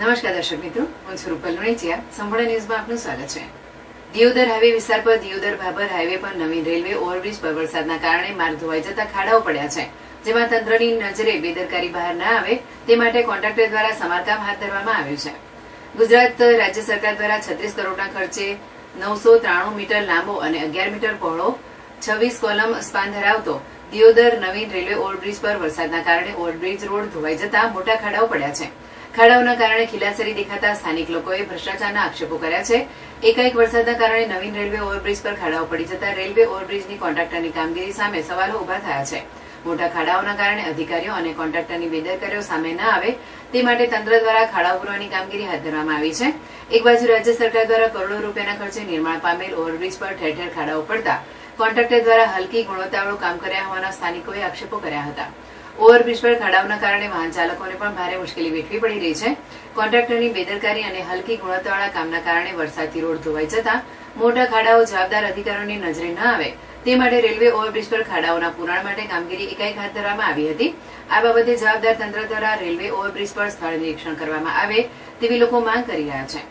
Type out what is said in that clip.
નમસ્કાર દર્શક મિત્રો, હું રૂપલ લુણીચિયા સંપૂર્ણ ન્યૂઝમાં આપનું સ્વાગત છે. દિયોદર હાઈવે વિસ્તાર પર દિયોદર ભાભર હાઈવે પર નવીન રેલવે ઓવરબ્રિજ પર વરસાદના કારણે માર્ગ ધોવાઈ જતા ખાડાઓ પડ્યા છે. જેમાં તંત્રની નજરે બેદરકારી બહાર ના આવે તે માટે કોન્ટ્રાક્ટર દ્વારા સમારકામ હાથ ધરવામાં આવ્યું છે. ગુજરાત રાજ્ય સરકાર દ્વારા છત્રીસ કરોડના ખર્ચે નવસો ત્રાણું મીટર લાંબો અને અગિયાર મીટર પહોળો છવ્વીસ કોલમ સ્પાન ધરાવતો દિયોદર નવીન રેલવે ઓવરબ્રિજ પર વરસાદના કારણે ઓવરબ્રિજ રોડ ધોવાઈ જતા મોટા ખાડાઓ પડ્યા છે. ખાડાઓના કારણે ખીલાસરી દેખાતા સ્થાનિક લોકોએ ભ્રષ્ટાચારના આક્ષેપો કર્યા છે. એકાએક વરસાદના કારણે નવીન રેલવે ઓવરબ્રિજ પર ખાડાઓ પડી જતા રેલવે ઓવરબ્રિજની કોન્ટ્રાક્ટરની કામગીરી સામે સવાલો ઊભા થયા છે. મોટા ખાડાઓના કારણે અધિકારીઓ અને કોન્ટ્રાક્ટરની બેદરકારીઓ સામે ન આવે તે માટે તંત્ર દ્વારા ખાડાઓ પૂરવાની કામગીરી હાથ ધરવામાં આવી છે. એક બાજુ રાજ્ય સરકાર દ્વારા કરોડો રૂપિયાના ખર્ચે નિર્માણ પામેલ ઓવરબ્રિજ પર ઠેર ઠેર ખાડાઓ પડતા કોન્ટ્રાક્ટર દ્વારા હલકી ગુણવત્તાવાળું કામ કર્યા હોવાના સ્થાનિકોએ આક્ષેપો કર્યા હતા. ઓવરબ્રિજ પર ખાડાઓના કારણે વાહન ચાલકોને પણ ભારે મુશ્કેલી વેઠવી પડી રહી છે. કોન્ટ્રાક્ટરની બેદરકારી અને હલકી ગુણવત્તાવાળા કામના કારણે વરસાદથી રોડ ધોવાઈ જતા મોટા ખાડાઓ જવાબદાર અધિકારીઓની નજરે ન આવે. તે માટે રેલવે ઓવરબ્રિજ પર ખાડાઓના પુરાણ માટે કામગીરી એકાએક હાથ ધરવામાં આવી હતી. આ બાબતે જવાબદાર તંત્ર દ્વારા રેલવે ઓવરબ્રિજ પર સ્થળ નિરીક્ષણ કરવામાં આવે તેવી લોકો માંગ કરી રહ્યા છે.